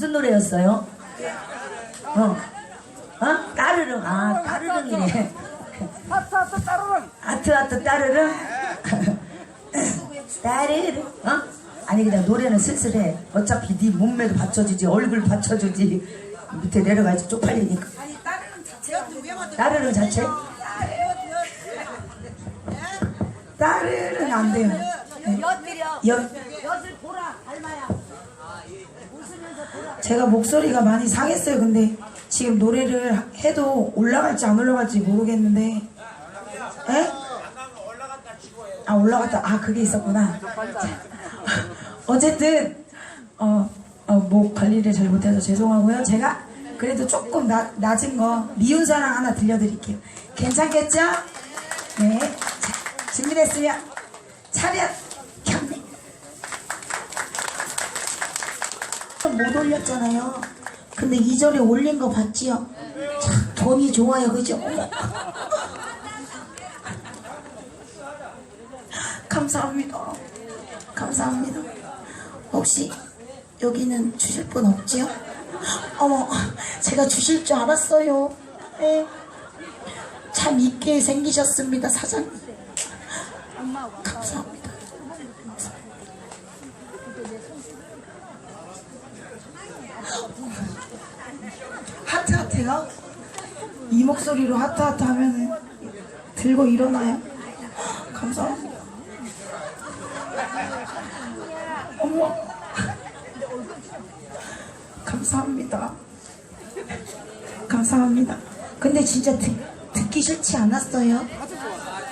무슨 노래였어요? 어? 어? 따르릉. 아, 따르릉이네. 하트 하트 따르릉 아트 아트 따르릉. 따르릉. 어? 아니 그냥 노래는 슬슬해. 어차피 네 몸매도 받쳐주지 얼굴 받쳐주지 밑에 내려가야지 쪽팔리니까. 아니 따르릉 자체가 유명하다 따르릉 자체? 따르릉 안 돼요. 엿드려 여, 엿을 보라 닮아야 제가 목소리가 많이 상했어요. 근데 지금 노래를 해도 올라갈지 안 올라갈지 모르겠는데. 에? 아 올라갔다. 아 그게 있었구나. 어쨌든 어, 어, 목 관리를 잘 못해서 죄송하고요. 제가 그래도 조금 나, 낮은 거 미운 사랑 하나 들려드릴게요. 괜찮겠죠? 네. 자, 준비됐으면 차렷 경례. 못 올렸잖아요. 근데 이절에 올린 거 봤지요? 참 돈이 좋아요, 그죠? 감사합니다. 감사합니다. 혹시 여기는 주실 분 없지요? 어머, 제가 주실 줄 알았어요. 네. 참 있게 생기셨습니다, 사장님. 감사합니다. 하트요? 이 목소리로 하트 하트 하면은 들고 일어나요? 감사합니다. 어머. 감사합니다. 감사합니다. 근데 진짜 듣, 듣기 싫지 않았어요?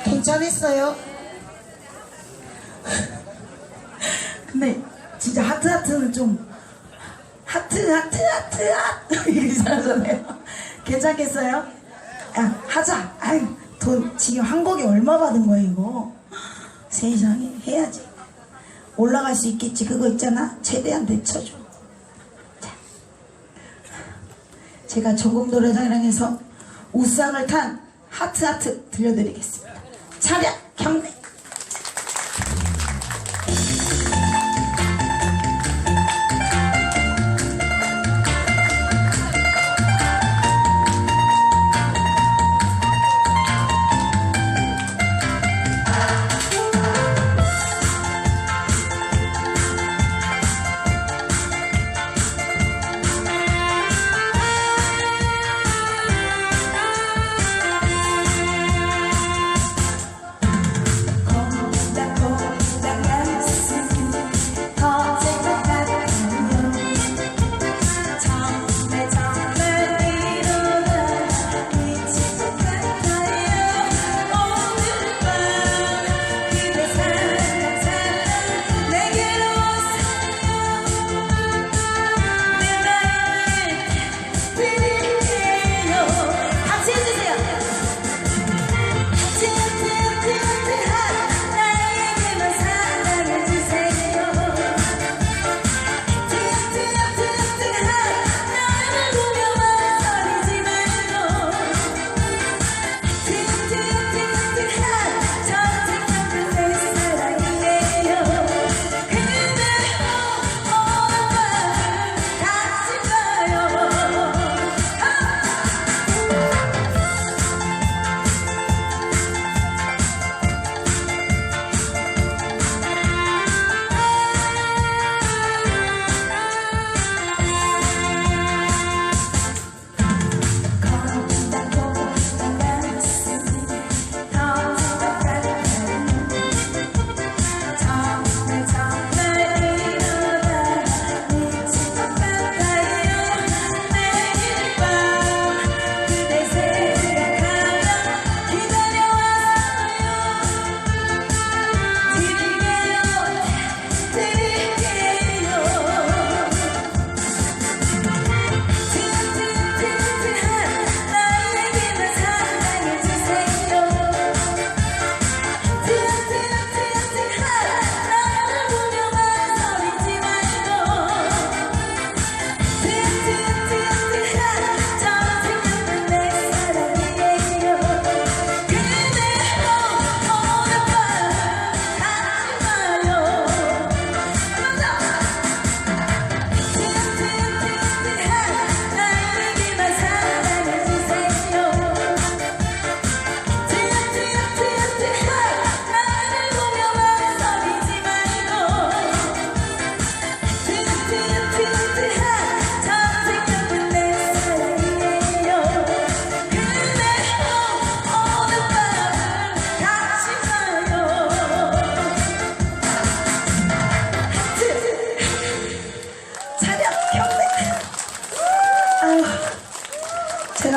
괜찮았어요? 근데 진짜 하트 하트는 좀 하트 하트 하트 하트 이렇게 잘하잖아요. 괜찮겠어요? 야 하자. 아유 돈 지금 한 곡에 얼마 받은 거야 이거? 세상에 해야지. 올라갈 수 있겠지 그거 있잖아. 최대한 되쳐줘. 자. 제가 조금 노래자랑에서 우상을 탄 하트 하트 들려드리겠습니다. 차렷 경례.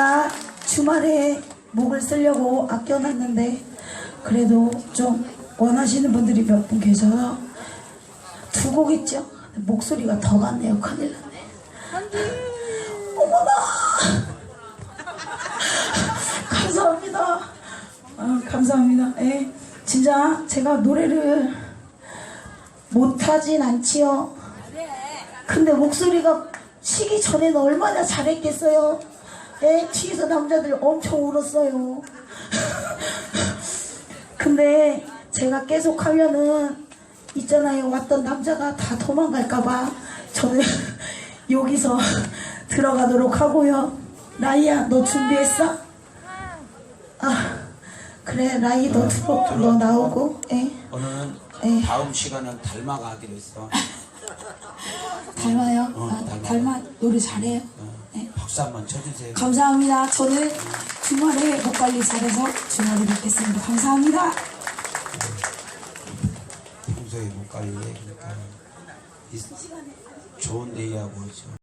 제가 주말에 목을 쓰려고 아껴놨는데 그래도 좀 원하시는 분들이 몇 분 계셔서 두 곡 있죠? 목소리가 더 같네요. 큰일 났네. 어머나! 감사합니다. 아, 감사합니다. 예. 진짜 제가 노래를 못하진 않지요. 근데 목소리가 쉬기 전에는 얼마나 잘했겠어요. 예, 뒤에서 남자들 엄청 울었어요. 근데 제가 계속 하면은 있잖아요. 왔던 남자가 다 도망갈까봐 저는 여기서 들어가도록 하고요. 라이야, 너 준비했어? 아, 그래, 라이 너 들어, 너 나오고, 예. 오늘은 예. 다음 시간은 닮아가 하기로 했어. 닮아요? 어, 아. 닮아, 노래 잘해요. 박수 한번 쳐주세요. 감사합니다. 저는 주말에 목 관리 잘해서 주말에 뵙겠습니다. 감사합니다. 평소에 못 관리해. 그러니까 이 좋은 데이하고 좀